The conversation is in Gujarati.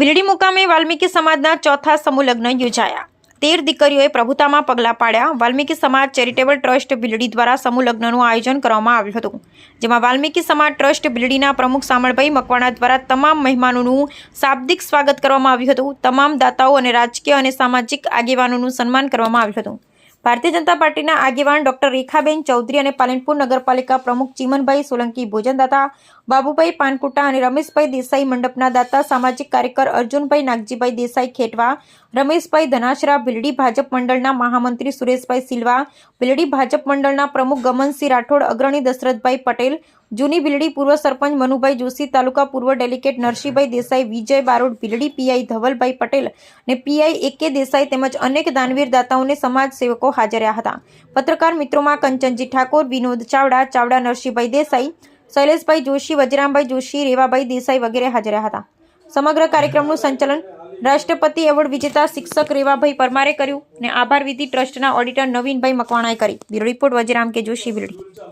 ભીલડી મુકામે વાલ્મીકી સમાજના ચોથા સમૂહ લગ્ન યોજાયા. તેર દીકરીઓએ પ્રભુતામાં પગલાં પાડ્યા. વાલ્મીકી સમાજ ચેરિટેબલ ટ્રસ્ટ બિલડી દ્વારા સમૂહ લગ્નનું આયોજન કરવામાં આવ્યું હતું. જેમાં વાલ્મીકી સમાજ ટ્રસ્ટ બિલડીના પ્રમુખ સામળભાઈ મકવાણા દ્વારા તમામ મહેમાનોનું શાબ્દિક સ્વાગત કરવામાં આવ્યું હતું. તમામ દાતાઓ અને રાજકીય અને સામાજિક આગેવાનોનું સન્માન કરવામાં આવ્યું હતું. ભારતીય જનતા પાર્ટીના આગેવાન ડોક્ટર રેખાબેન ચૌધરી અને પાલનપુર નગરપાલિકા પ્રમુખ ચીમનભાઈ સોલંકી ભોજનદાતા, બાબુભાઈ પાનકુટા અને રમેશભાઈ દેસાઈ મંડપના દાતા, સામાજિક કાર્યકર અર્જુનભાઈ નાગજીભાઈ દેસાઈ ખેટવા, રમેશભાઈ ધનાશરા ભીલડી ભાજપ મંડળના મહામંત્રી સુરેશભાઈ સિલ્વા ભીલડી ભાજપ મંડળના પ્રમુખ ગમનસિંહ રાઠોડ, અગ્રણી દશરથભાઈ પટેલ જૂની ભીલડી પૂર્વ સરપંચ મનુભાઈ જોશી, તાલુકા પૂર્વ ડેલિકેટ નરસિંહભાઈ દેસાઈ, વિજય બારોડ ભીલડી પીઆઈ ધવલભાઈ પટેલ અને પીઆઈ એકે દેસાઈ તેમજ અનેક દાનવીર દાતાઓને સમાજ સેવકો હાજર રહ્યા હતા. પત્રકાર મિત્રોમાં કંચનજી ઠાકોર, વિનોદ ચાવડા ચાવડા નરસિંહભાઈ દેસાઈ, શૈલેષભાઈ જોશી, વજરામભાઈ જોશી, રેવાભાઈ દેસાઈ વગેરે હાજર રહ્યા હતા. સમગ્ર કાર્યક્રમનું સંચાલન રાષ્ટ્રપતિ એવોર્ડ વિજેતા શિક્ષક રેવાભાઈ પરમારે કર્યું અને આભાર વિધિ ટ્રસ્ટના ઓડિટર નવીનભાઈ મકવાણાએ કરી. બ્યુરો રિપોર્ટ વજરામ કે જોશી બિરડી